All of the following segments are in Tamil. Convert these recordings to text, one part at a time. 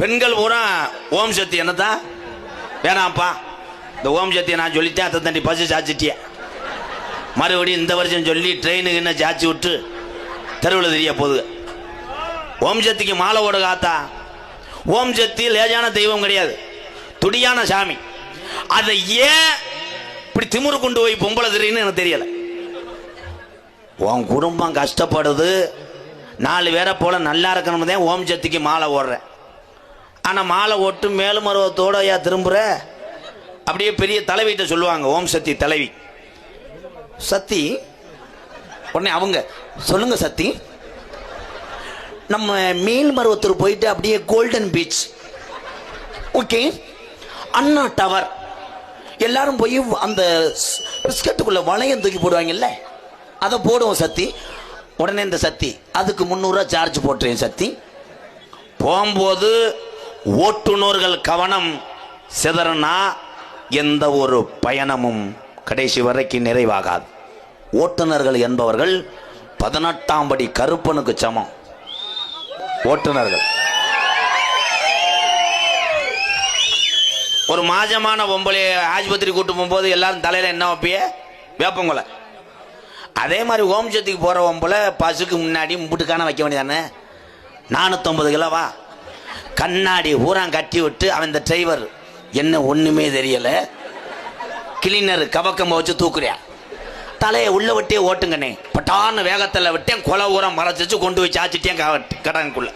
பெண்கள் பூரா ஓம் சக்தி என்னதான் வேணாம்ப்பா. இந்த ஓம் சக்தியை நான் சொல்லிட்டேன் அத்தை தண்டி பசு சாச்சிட்டிய. மறுபடியும் இந்த வருஷம் சொல்லி ட்ரெயினுக்கு என்ன சாச்சி விட்டு தெருவில் தெரிய போகுது. ஓம் சக்திக்கு மாலை ஓட காத்தா. ஓம் சக்தி லேஜான தெய்வம் கிடையாது. துடியான சாமி. அதை ஏன் இப்படி திமுரு கொண்டு போய் பொம்பளை தெரியுன்னு எனக்கு தெரியல. உன் குடும்பம் கஷ்டப்படுது. நாலு பேரை போல நல்லா இருக்கணும் தான் ஓம் சக்திக்கு மாலை ஓடுறேன் ஆனால் மாலை ஒட்டு மேலுமருவத்தோடு ஐயா திரும்புகிற அப்படியே பெரிய தலைவிட்ட சொல்லுவாங்க ஓம் சக்தி தலைவி. சக்தி உடனே அவங்க சொல்லுங்க சக்தி. நம்ம மேல்மருவத்தூர் போயிட்டு அப்படியே golden beach okay Anna tower எல்லாரும் போய் அந்த பிஸ்கட்டுக்குள்ள வளையம் தூக்கி போடுவாங்கல்ல அதை போடுவோம் சக்தி. உடனே இந்த சக்தி அதுக்கு முந்நூறுரூவா சார்ஜ் போட்டுறேன் சக்தி. போகும்போது ஓட்டுநர்கள் கவனம் சிதறனா எந்த ஒரு பயணமும் கடைசி வரைக்கும் நிறைவாகாது. ஓட்டுநர்கள் என்பவர்கள் பதினெட்டாம் படி கருப்பனுக்கு சமம். ஓட்டுநர்கள். ஒரு மாஜமான பொம்பளை ஆஸ்பத்திரி கூட்டு போகும்போது எல்லாரும் தலையில என்ன வைப்பிய? வேப்பங்குலை. அதே மாதிரி ஓம் சக்திக்கு போற பொம்பளை பசுக்கு முன்னாடி முட்டுக்கான வைக்க வேண்டியதானே? நானூற்றம்பது கிலோவா? கண்ணாடி ஊரம் கட்டி விட்டு அவன் இந்த டிரைவர். என்ன ஒண்ணுமே தெரியல. கிளீனர் கவக்கம் வச்சு தூக்குறியா? தலையை உள்ள விட்டே ஓட்டுங்கண்ணே. பட்டான வேகத்தில் விட்டேன் கொலை ஊரம் மறைச்சிச்சு கொண்டு போய் சாச்சிட்டேன் கடனுக்குள்ள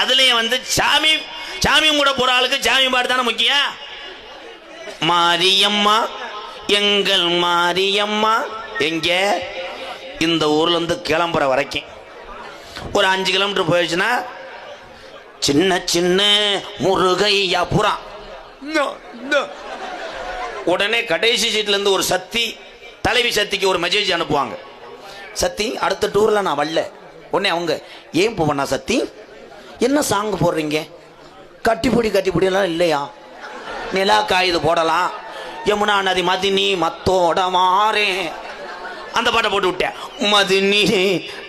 அதுலயும் வந்து சாமி சாமி கூட போற ஆளுக்கு சாமி பாடு தானே முக்கியம்? மாரியம்மா எங்கள் மாரியம்மா. எங்க? இந்த ஊர்ல இருந்து கிளம்புற வரைக்கும். ஒரு அஞ்சு கிலோமீட்டர் போயிடுச்சுன்னா சின்ன சின்ன முருகையா புறா உடனே கடைசி சீட்ல இருந்து ஒரு சக்தி தலைவி சக்திக்கு ஒரு மெசேஜ் அனுப்புவாங்க. சக்தி அடுத்த டூர்ல நான் வரல. உடனே அவங்க ஏன் போவண்ணா சக்தி என்ன சாங் போடுறீங்க? கட்டிப்பிடி கட்டிப்பிடி எல்லாம் இல்லையா? நிலா காயுது போடலாம். யமுனா நதி மதினி மத்தோட மாறேன் அந்த பாட்டை போட்டு விட்டேன். மதினி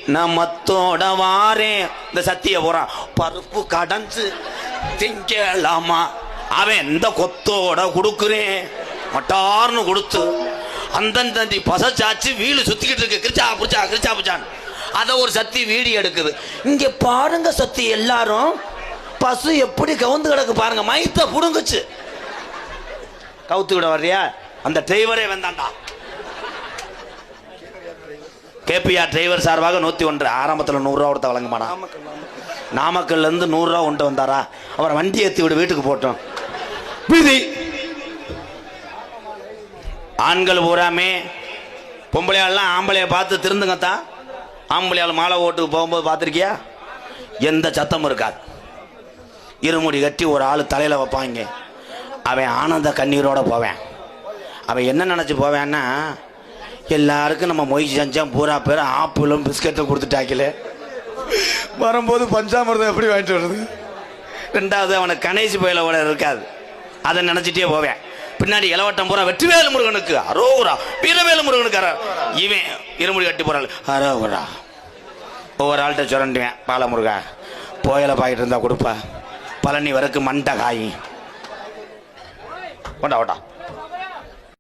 நான் மத்தோட வாரேன். இந்த சத்திய போறான். பருப்பு கடஞ்சு திங்கலாமா? அவன் எந்த கொத்தோட கொடுக்குறேன்? மட்டார்னு கொடுத்து அந்தந்தந்தி தந்தி பசச்சாச்சு வீடு சுத்திக்கிட்டு இருக்கு. கிரிச்சா புரிச்சா கிரிச்சா புச்சான் அதை ஒரு சக்தி வீடியோ எடுக்குது. இங்க பாருங்க சக்தி எல்லாரும். பசு எப்படி கவுந்து கிடக்கு பாருங்க. மைத்த புடுங்குச்சு. கவுத்து விட வர்றியா? அந்த டிரைவரே வந்தாண்டா கேபிஆர் டிரைவர் சார்பாக நூத்தி ஒன்று. ஆரம்பத்தில் நூறுரூவா கொடுத்த வழங்க மாட்டான் நாமக்கல்ல இருந்து நூறுரூவா கொண்டு வந்தாரா? அவரை வண்டி ஏற்றி விட வீட்டுக்கு போட்டோம். விதி. ஆண்கள் பூராமே பொம்பளையாள்லாம் ஆம்பளைய பார்த்து திருந்துங்கத்தான் ஆம்பளையாள் மாலை ஓட்டுக்கு போகும்போது பார்த்துருக்கியா? எந்த சத்தமும் இருக்காது. இருமுடி கட்டி ஒரு ஆள் தலையில் வைப்பாங்க. அவன் ஆனந்த கண்ணீரோட போவேன். அவன் என்ன நினச்சி போவேன்னா எல்லாருக்கும் நம்ம மொய் செஞ்சோம் பூரா பேர் ஆப்பிளும் பிஸ்கட்டும் கொடுத்துட்டாக்கல. வரும்போது பஞ்சாமிரதம் எப்படி வாங்கிட்டு வருது? ரெண்டாவது அவனுக்கு கணேசி புயலோட இருக்காது. அதை நினச்சிட்டே போவேன். பின்னாடி இளவட்டம் பூரா வெற்றிவேலு முருகனுக்கு அரோகுரா வீரவேலு முருகனுக்கு அரா இவன் இருமுடி கட்டி போறாள் அரோகுரா. ஒவ்வொரு ஆள்கிட்ட சுரண்டுவேன் பாலமுருகா. புயலை பாக்கிட்டு இருந்தா கொடுப்பா. பழனி வரைக்கும் மண்டை காய் கொண்டா ஓட்டா